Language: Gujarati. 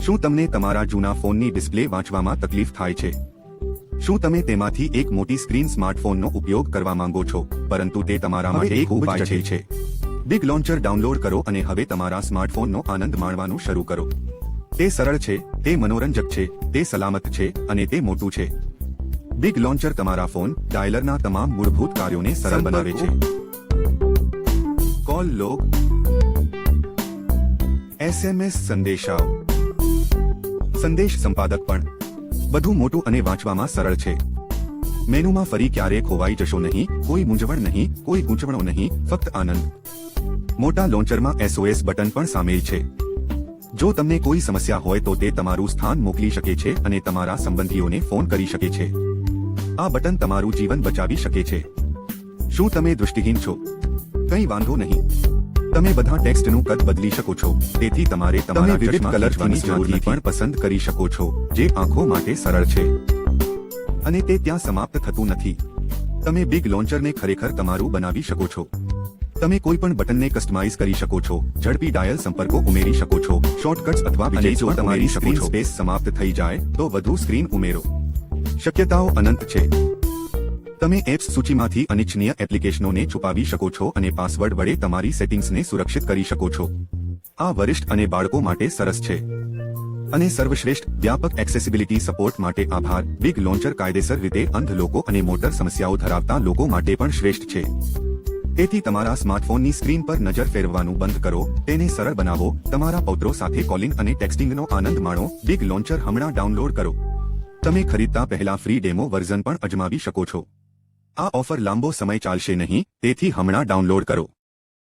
શું તમને તમારા જૂના ફોનની ડિસ્પ્લે વાંચવામાં તકલીફ થાય છે? શું તમે તેમાંથી એક મોટી સ્ક્રીન સ્માર્ટફોનનો ઉપયોગ કરવા માંગો છો પરંતુ તે તમારા માટે એક ઉપાય છે. બિગ લોન્ચર ડાઉનલોડ કરો અને હવે તમારા સ્માર્ટફોનનો આનંદ માણવાનું શરૂ કરો. તે સરળ છે તે મનોરંજક છે તે સલામત છે અને તે મોટું છે. બિગ લોન્ચર તમારા ફોન ડાયલરના તમામ મૂળભૂત કાર્યોને સરળ બનાવે છે. કોલ લોગ એસએમએસ સંદેશાઓ. સંદેશ સંપાદક પણ. બધું મોટું અને વાંચવામાં સરળ છે. મેનુમાં ફરી ક્યારેય ખોવાઈ જશો નહીં, કોઈ મૂંઝવણ નહીં, કોઈ ગૂંચવણો નહીં, ફક્ત આનંદ. મોટા લોન્ચરમાં એસઓએસ બટન પણ સામેલ છે. જો તમને કોઈ સમસ્યા હોય તો તે તમારું સ્થાન મોકલી શકે છે અને તમારા સંબંધીઓને ફોન કરી શકે છે. આ બટન તમારું જીવન બચાવી શકે છે. શું તમે દૃષ્ટિહીન છો? કંઈ વાંધો નહીં. તમે બધા ટેક્સ્ટનું કદ બદલી શકો છો. તેથી તમારે તમારા વિવિધ કલર જોડણી પણ પસંદ કરી શકો છો જે આંખો માટે સરળ છે. અને તે ત્યાં સમાપ્ત થતું નથી. તમે બિગ લોન્ચરને ખરેખર તમારું બનાવી શકો છો. તમે કોઈ પણ બટનને કસ્ટમાઇઝ કરી શકો છો ઝડપી ડાયલ સંપર્કો ઉમેરી શકો છો શોર્ટકટ્સ અથવા વિજય જો તમારી સ્ક્રીન સ્પેસ સમાપ્ત થઈ જાય તો વધુ સ્ક્રીન ઉમેરો. શક્યતાઓ અનંત છે. તમે એપ્સ સૂચિમાંથી અનિચ્છનીય એપ્લિકેશનોને છુપાવી શકો છો અને પાસવર્ડ વડે તમારી સેટિંગ્સને સુરક્ષિત કરી શકો છો. આ વરિષ્ઠ અને બાળકો માટે સરસ છે. અને સર્વશ્રેષ્ઠ, વ્યાપક એક્સેસિબિલિટી સપોર્ટ માટે આભાર. બિગ લોન્ચર કાયદેસર રીતે અંધ લોકો અને મોટર સમસ્યાઓ ધરાવતા લોકો માટે પણ શ્રેષ્ઠ છે. તેથી તમારા સ્માર્ટફોનની સ્ક્રીન પર નજર ફેરવવાનું બંધ કરો. તેને સરળ બનાવો. તમારા પૌત્રો સાથે કોલિંગ અને ટેક્સ્ટિંગનો આનંદ માણો. બિગ લોન્ચર હમણાં ડાઉનલોડ કરો. તમે ખરીદતા પહેલા ફ્રી ડેમો વર્ઝન પણ અજમાવી શકો છો. આ ઓફર લાંબો સમય ચાલશે નહીં તેથી હમણાં ડાઉનલોડ કરો.